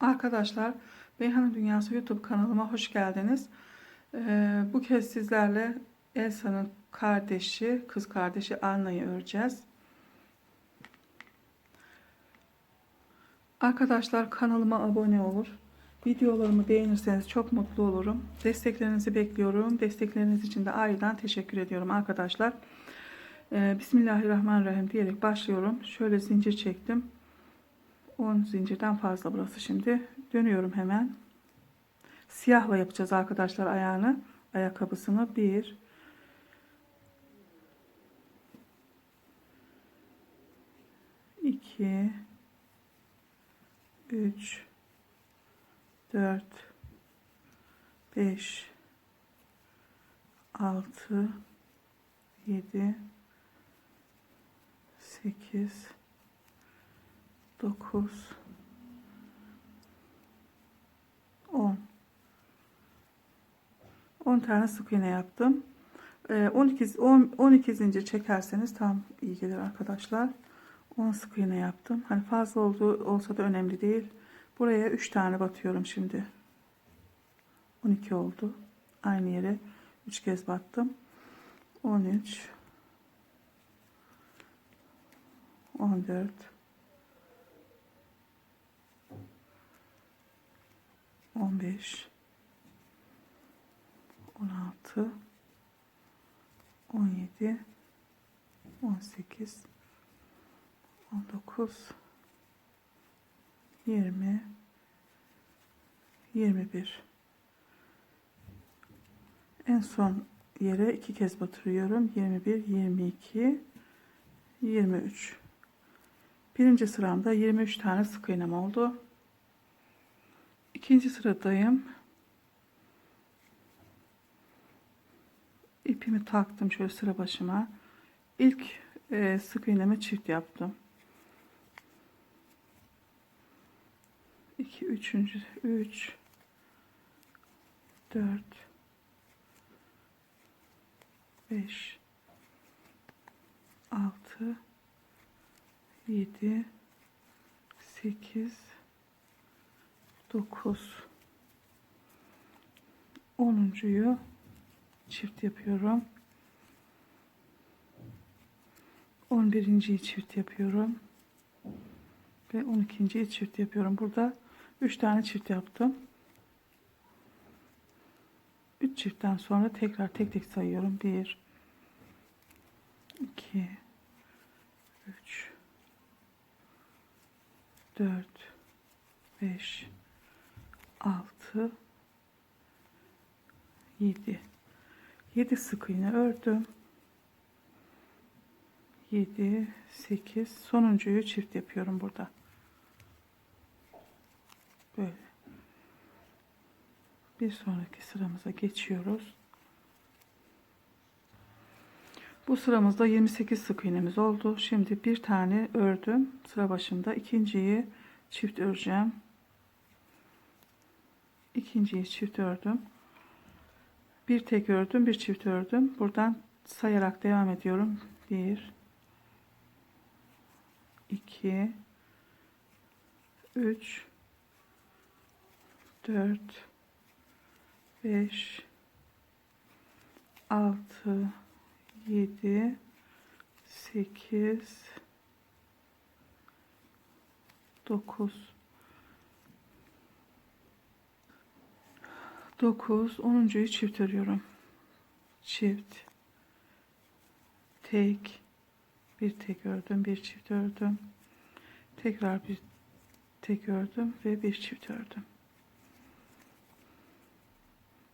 Arkadaşlar Beyhan'ın Dünyası YouTube kanalıma hoş geldiniz. Ee, bu kez sizlerle Elsa'nın kardeşi, kız kardeşi Anna'yı öreceğiz. Arkadaşlar kanalıma abone olur. Videolarımı beğenirseniz çok mutlu olurum. Desteklerinizi bekliyorum. Destekleriniz için de ayrıca teşekkür ediyorum arkadaşlar. Ee, Bismillahirrahmanirrahim diyerek başlıyorum. Şöyle zincir çektim. 10 zincirden fazla burası şimdi. Dönüyorum hemen. Siyahla yapacağız arkadaşlar ayağını. Ayakkabısını. 1 2 3 4 5 6 7 8 9 10 10 tane sık iğne yaptım. Ee, 12 10 12 zincir çekerseniz tam iyi gelir arkadaşlar. 10 sık iğne yaptım. Hani fazla oldu olsa da önemli değil. Buraya 3 tane batıyorum şimdi. 12 oldu. Aynı yere 3 kez battım. 13 14 15 16 17 18 19 20 21 en son yere iki kez batırıyorum. 21 22 23 birinci sıramda 23 tane sık iğnem oldu ikinci sıradayım ipimi taktım şöyle sıra başıma ilk e, sık iğnemi çift yaptım 2 3. 3 4 5 6 7 8 9 10.yu çift yapıyorum. 11.yi çift yapıyorum. Ve 12.yi çift yapıyorum. Burada 3 tane çift yaptım. 3 çiftten sonra tekrar tek tek sayıyorum. 1 2 3 4 5 6 7 7 sık iğne ördüm. 7 8 sonuncuyu çift yapıyorum burada. Böyle. Bir sonraki sıramıza geçiyoruz. Bu sıramızda 28 sık iğnemiz oldu. Şimdi bir tane ördüm. Sıra başında ikinciyi çift öreceğim ikinciyi çift ördüm. Bir tek ördüm bir çift ördüm. Buradan sayarak devam ediyorum. 1 2 3 4 5 6 7 8 9 9 10.yu çift örüyorum. Çift. Tek. Bir tek ördüm bir çift ördüm. Tekrar bir tek ördüm ve bir çift ördüm.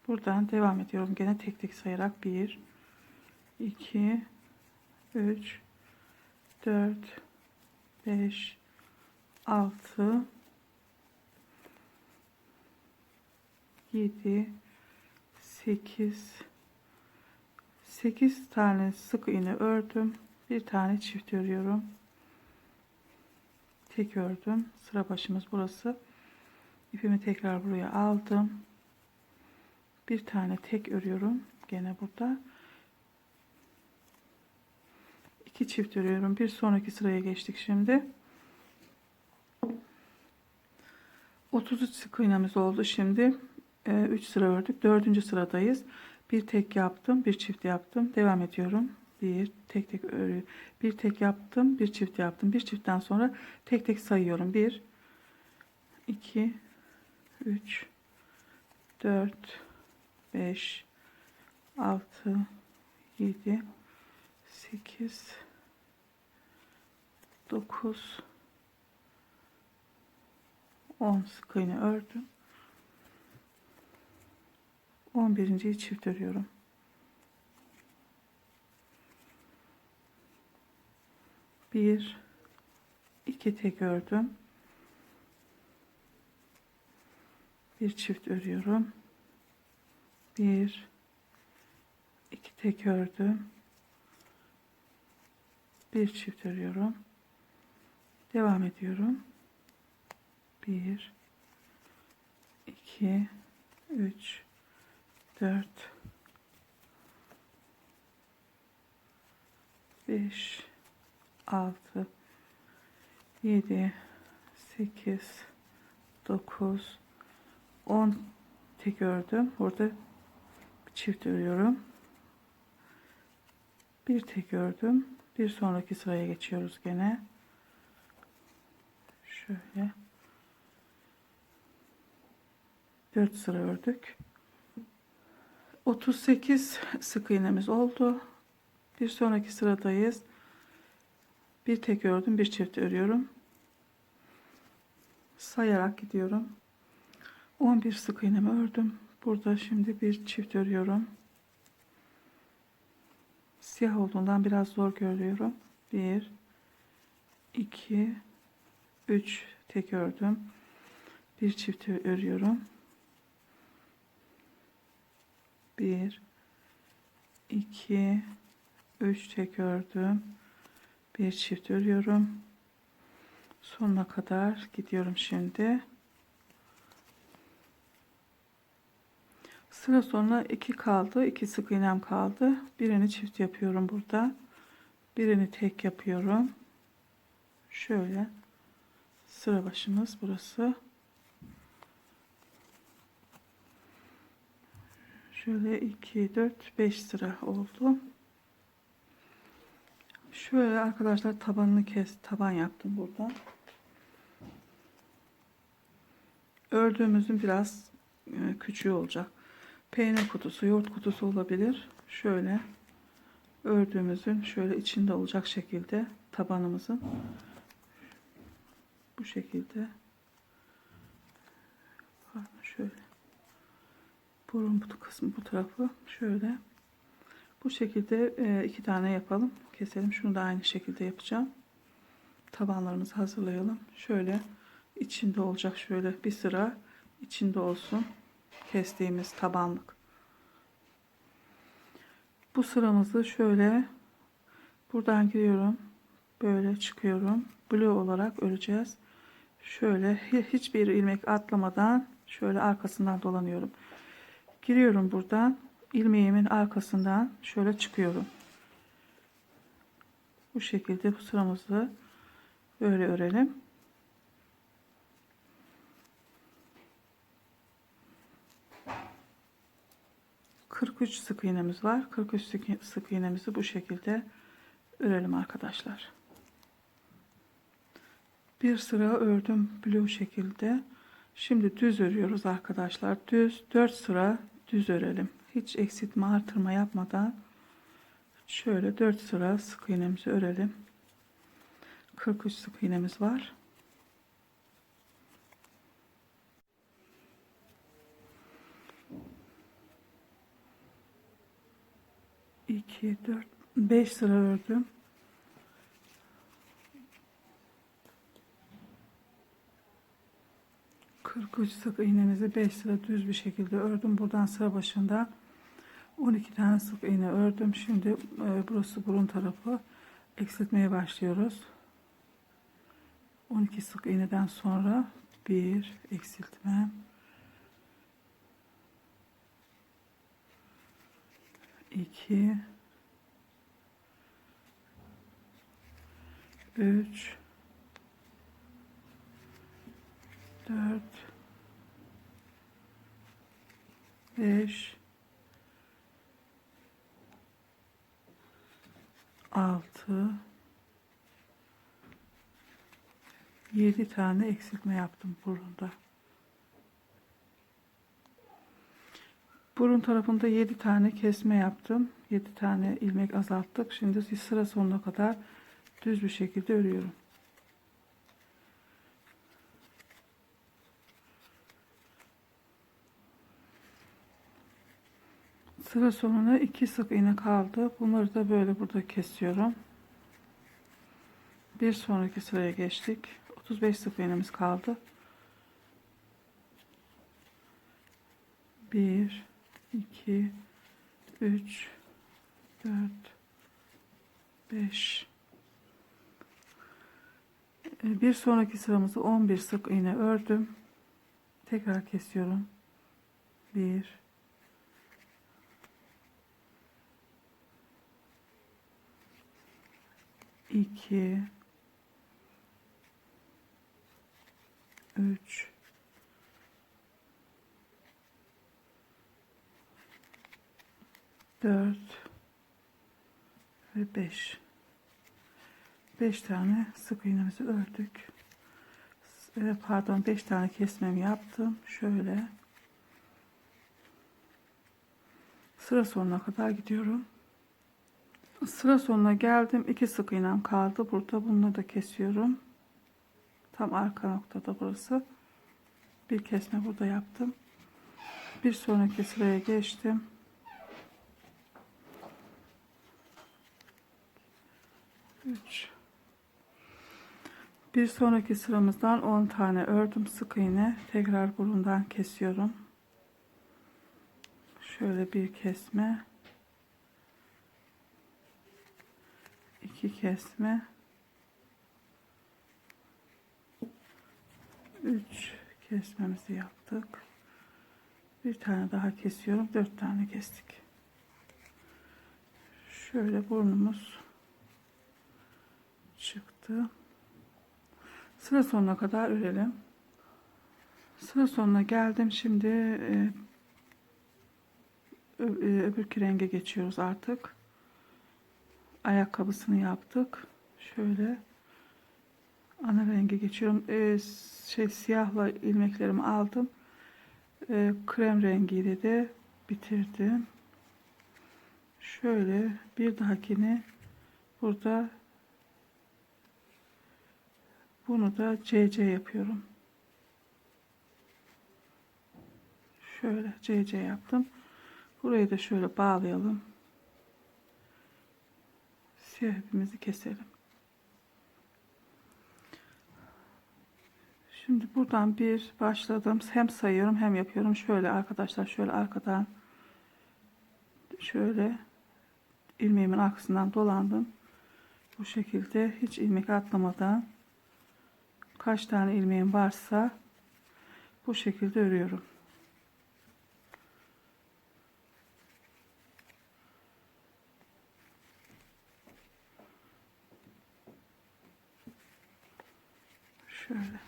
Buradan devam ediyorum. Gene tek tek sayarak 1 2 3 4 5 6 7 8 8 tane sık iğne ördüm. Bir tane çift örüyorum. Tek ördüm. Sıra başımız burası. İpimi tekrar buraya aldım. Bir tane tek örüyorum gene burada. İki çift örüyorum. Bir sonraki sıraya geçtik şimdi. 33 sık iğnemiz oldu şimdi 3 sıra ördük. 4. sıradayız. Bir tek yaptım bir çift yaptım. Devam ediyorum. Bir tek tek örü bir tek yaptım bir çift yaptım. Bir çiftten sonra tek tek sayıyorum. 1 2 3 4 5 6 7 8 9 10 sık iğne ördüm 11. çift örüyorum bir iki tek ördüm bir çift örüyorum. Bir iki tek ördüm bir çift örüyorum. Devam ediyorum. 1 2 3 4 5 6 7 8 9 10 tek ördüm burada çift örüyorum. Bir tek ördüm bir sonraki sıraya geçiyoruz gene. Şöyle. 4 sıra ördük 38 sık iğnemiz oldu. Bir sonraki sıradayız. Bir tek ördüm bir çift örüyorum. Sayarak gidiyorum. 11 sık iğnemi ördüm. Burada şimdi bir çift örüyorum. Siyah olduğundan biraz zor görüyorum. 1 2 3 tek ördüm. Bir çift örüyorum 1 2 3 tek ördüm bir çift örüyorum. Sonuna kadar gidiyorum şimdi. Sıra sonra iki kaldı iki sık iğnem kaldı. Birini çift yapıyorum burada. Birini tek yapıyorum. Şöyle sıra başımız burası şöyle 2 4 5 sıra oldu Şöyle arkadaşlar tabanını kes, taban yaptım burada. Ördüğümüzün biraz e, küçüğü olacak. Peynir kutusu, yoğurt kutusu olabilir. Şöyle ördüğümüzün şöyle içinde olacak şekilde tabanımızın bu şekilde şöyle burun bu kısmı bu tarafı şöyle bu şekilde e, iki tane yapalım. Keselim. Şunu da aynı şekilde yapacağım. Tabanlarımızı hazırlayalım. Şöyle içinde olacak şöyle bir sıra içinde olsun. Kestiğimiz tabanlık. Bu sıramızı şöyle buradan giriyorum. Böyle çıkıyorum. Blue olarak öreceğiz. Şöyle hiçbir ilmek atlamadan şöyle arkasından dolanıyorum. Giriyorum buradan ilmeğimin arkasından şöyle çıkıyorum. Bu şekilde bu sıramızı böyle örelim. Kırk üç sık iğnemiz var. 43 sık, sık iğnemizi bu şekilde örelim arkadaşlar. Bir sıra ördüm blue şekilde. Şimdi düz örüyoruz arkadaşlar. Düz 4 sıra düz örelim. Hiç eksiltme artırma yapmadan şöyle 4 sıra sık iğnemizi örelim. 43 sık iğnemiz var. İki dört beş sıra ördüm 43 sık iğnemizi 5 sıra düz bir şekilde ördüm. Buradan sıra başında 12 tane sık iğne ördüm. Şimdi e, burası burun tarafı eksiltmeye başlıyoruz. 12 sık iğneden sonra bir eksiltme iki üç 4 5 6 7 tane eksiltme yaptım burunda. Burun tarafında 7 tane kesme yaptım. 7 tane ilmek azalttık. Şimdi sıra sonuna kadar düz bir şekilde örüyorum. Sıra sonuna 2 sık iğne kaldı. Bunları da böyle burada kesiyorum. Bir sonraki sıraya geçtik. 35 sık iğnemiz kaldı. 1 2 3 4 5 Ee, bir sonraki sıramızı 11 sık iğne ördüm. Tekrar kesiyorum. 1 2 3 4 ve 5 5 tane sık iğnemizi ördük. Pardon 5 tane kesmemi yaptım. Şöyle sıra sonuna kadar gidiyorum. Sıra sonuna geldim. 2 sık iğnem kaldı. Burada bunu da kesiyorum. Tam arka noktada burası. Bir kesme burada yaptım. Bir sonraki sıraya geçtim. Üç. Bir sonraki sıramızdan 10 tane ördüm sık iğne. Tekrar burundan kesiyorum. Şöyle bir kesme. İki kesme. 3 kesmemizi yaptık. Bir tane daha kesiyorum. Dört tane kestik. Şöyle burnumuz çıktı. Sıra sonuna kadar örelim. Sıra sonuna geldim. Şimdi e, e, öbürkü renge geçiyoruz artık. Ayakkabısını yaptık. Şöyle ana renge geçiyorum. Ee, şey siyahla ilmeklerimi aldım. Ee, krem rengiyle de bitirdim. Şöyle bir dahakini burada bunu da CC yapıyorum. Şöyle CC yaptım. Burayı da şöyle bağlayalım. Siyah ipimizi keselim. Şimdi buradan bir başladım. Hem sayıyorum hem yapıyorum. Şöyle arkadaşlar şöyle arkadan şöyle ilmeğimin arkasından dolandım. Bu şekilde hiç ilmek atlamadan kaç tane ilmeğim varsa bu şekilde örüyorum. Şöyle.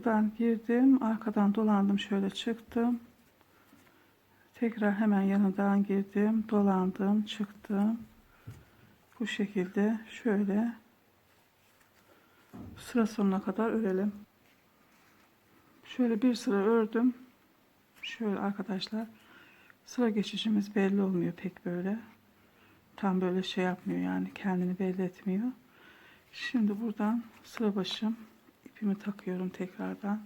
Buradan girdim. Arkadan dolandım. Şöyle çıktım. Tekrar hemen yanından girdim. Dolandım. Çıktım. Bu şekilde şöyle sıra sonuna kadar örelim. Şöyle bir sıra ördüm. Şöyle arkadaşlar. Sıra geçişimiz belli olmuyor pek böyle. Tam böyle şey yapmıyor yani kendini belli etmiyor. Şimdi buradan sıra başım ipimi takıyorum tekrardan.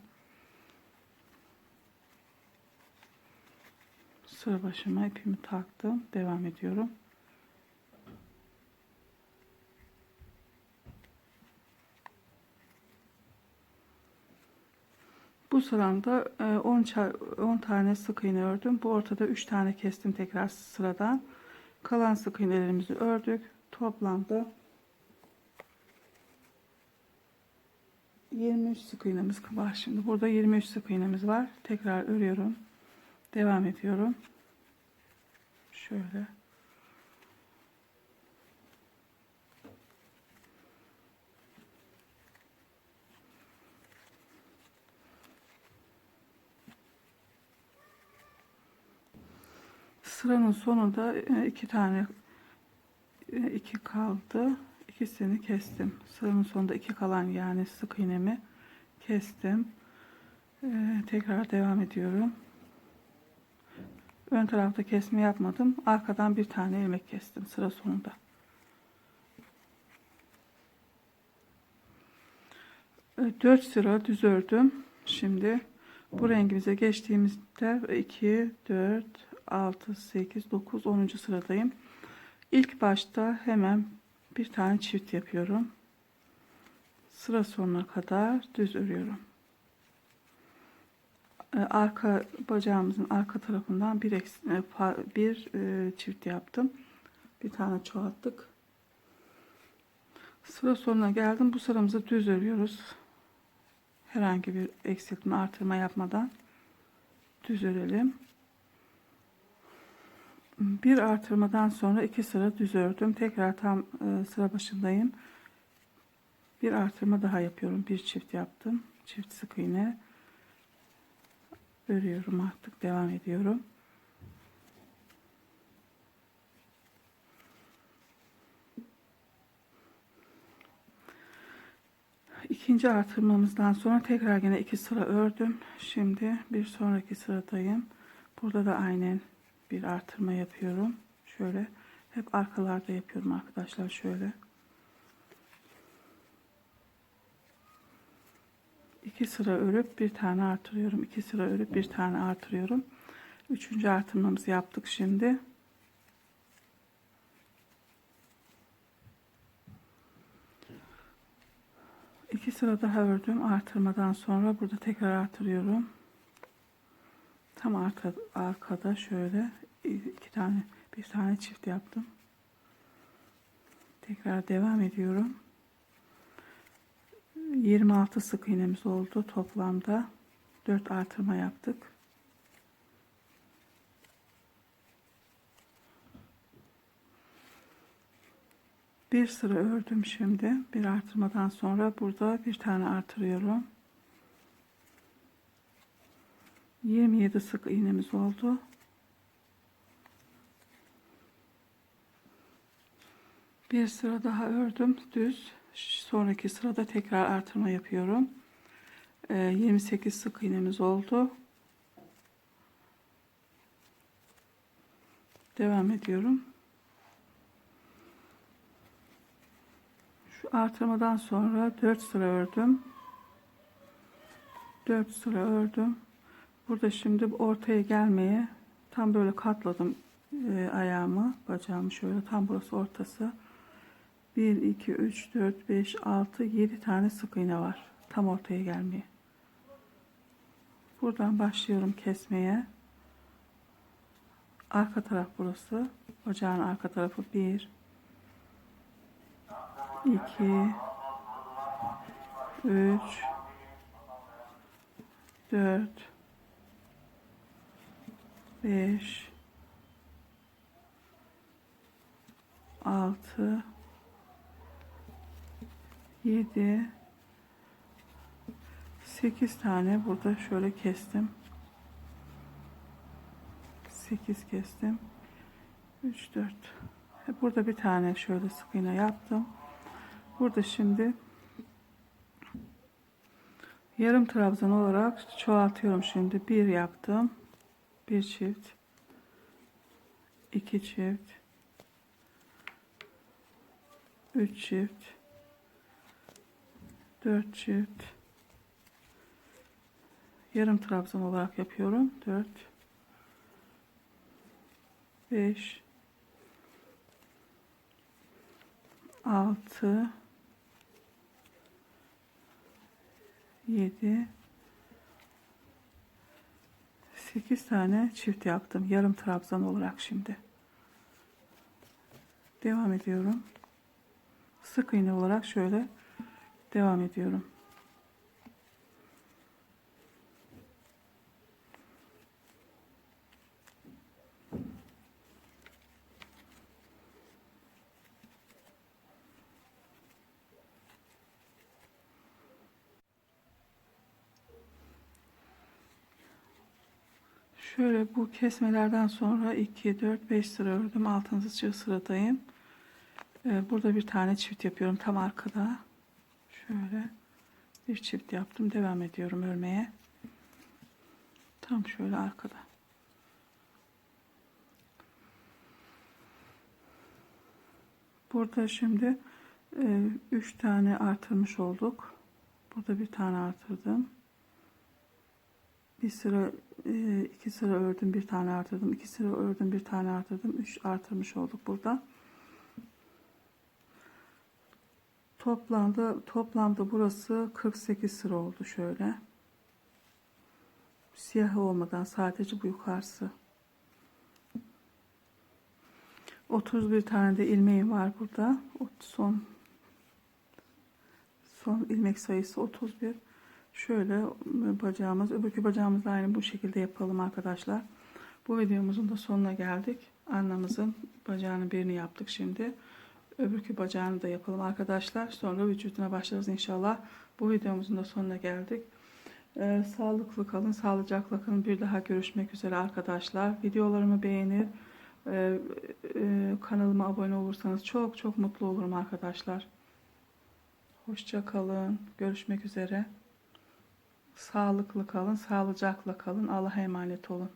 Sıra başıma ipimi taktım. Devam ediyorum. Bu sıramda 10 10 tane sık iğne ördüm. Bu ortada 3 tane kestim tekrar sıradan. Kalan sık iğnelerimizi ördük. Toplamda 23 sık iğnemiz var. Şimdi burada 23 sık iğnemiz var. Tekrar örüyorum. Devam ediyorum. Şöyle. Sıranın sonunda e, iki tane e, iki kaldı. İkisini kestim. Sıranın sonunda iki kalan yani sık iğnemi kestim. Ee, tekrar devam ediyorum. Ön tarafta kesme yapmadım. Arkadan bir tane ilmek kestim sıra sonunda. Ee, 4 sıra düz ördüm. Şimdi bu rengimize geçtiğimizde 2, 4, 6, 8, 9, 10. sıradayım. İlk başta hemen bir tane çift yapıyorum. Sıra sonuna kadar düz örüyorum. Ee, Arka bacağımızın arka tarafından bir e, bir e, çift yaptım. Bir tane çoğalttık. Sıra sonuna geldim. Bu sıramızı düz örüyoruz. Herhangi bir eksiltme artırma yapmadan düz örelim. Bir artırmadan sonra iki sıra düz ördüm. Tekrar tam e, sıra başındayım. Bir artırma daha yapıyorum. Bir çift yaptım. Çift sık iğne. Örüyorum artık. Devam ediyorum. İkinci artırmamızdan sonra tekrar yine iki sıra ördüm. Şimdi bir sonraki sıradayım. Burada da aynen bir artırma yapıyorum. Şöyle hep arkalarda yapıyorum arkadaşlar şöyle. İki sıra örüp bir tane artırıyorum. İki sıra örüp bir tane artırıyorum. Üçüncü artırmamızı yaptık şimdi. İki sıra daha ördüm. Artırmadan sonra burada tekrar artırıyorum. Tam arka, arkada şöyle iki tane bir tane çift yaptım. Tekrar devam ediyorum. 26 sık iğnemiz oldu toplamda. 4 artırma yaptık. Bir sıra ördüm şimdi. Bir artırmadan sonra burada bir tane artırıyorum. 27 sık iğnemiz oldu. Bir sıra daha ördüm düz. Sonraki sırada tekrar artırma yapıyorum. Ee, 28 sık iğnemiz oldu. Devam ediyorum. Şu artırmadan sonra 4 sıra ördüm. 4 sıra ördüm. Burada şimdi ortaya gelmeye tam böyle katladım e, ayağımı, bacağımı şöyle tam burası ortası. 1, 2, 3, 4, 5, 6, 7 tane sık iğne var. Tam ortaya gelmeye. Buradan başlıyorum kesmeye. Arka taraf burası. Bacağın arka tarafı 1, 2, 3, 4, 5 6 7 8 tane burada şöyle kestim. 8 kestim. 3 4 burada bir tane şöyle sık iğne yaptım. Burada şimdi yarım trabzan olarak çoğaltıyorum. Şimdi bir yaptım bir çift. İki çift. Üç çift. Dört çift. Yarım trabzan olarak yapıyorum. Dört. Beş. Altı. Yedi 8 tane çift yaptım. Yarım trabzan olarak şimdi. Devam ediyorum. Sık iğne olarak şöyle devam ediyorum. Şöyle bu kesmelerden sonra 2, 4, 5 sıra ördüm. 6. sıradayım. Ee, Burada bir tane çift yapıyorum tam arkada. Şöyle bir çift yaptım. Devam ediyorum örmeye. Tam şöyle arkada. Burada şimdi 3 tane artırmış olduk. Burada bir tane artırdım. Bir sıra e, iki sıra ördüm, bir tane artırdım. iki sıra ördüm, bir tane artırdım. Üç artırmış olduk burada. Toplamda toplamda burası 48 sıra oldu şöyle. Siyah olmadan sadece bu yukarısı. 31 tane de ilmeğim var burada. Son son ilmek sayısı 31. Şöyle bacağımız, öbürkü bacağımız da aynı bu şekilde yapalım arkadaşlar. Bu videomuzun da sonuna geldik. Annamızın bacağının birini yaptık şimdi. Öbürkü bacağını da yapalım arkadaşlar. Sonra vücuduna başlarız inşallah. Bu videomuzun da sonuna geldik. Ee, sağlıklı kalın, sağlıcakla kalın. Bir daha görüşmek üzere arkadaşlar. Videolarımı beğenir, e, e, kanalıma abone olursanız çok çok mutlu olurum arkadaşlar. Hoşça kalın. Görüşmek üzere. Sağlıklı kalın, sağlıcakla kalın. Allah'a emanet olun.